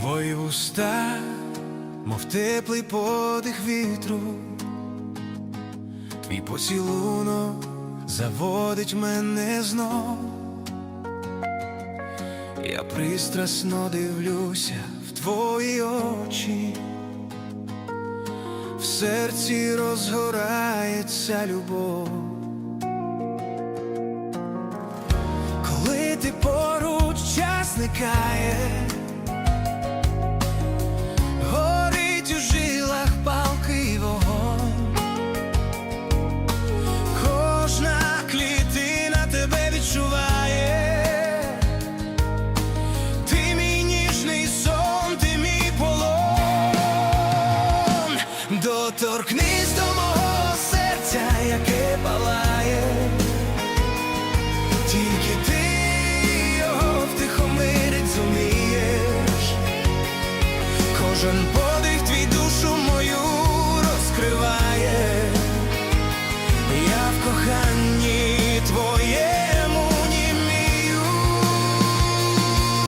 Твої уста, мов теплий подих вітру, твій поцілунок заводить мене знов. Я пристрасно дивлюся в твої очі, в серці розгорається любов. Коли ти поруч час зникає, Торкнись до мого серця, яке палає, тільки ти його втихомирить зумієш, кожен подих твій душу мою розкриває, я в коханні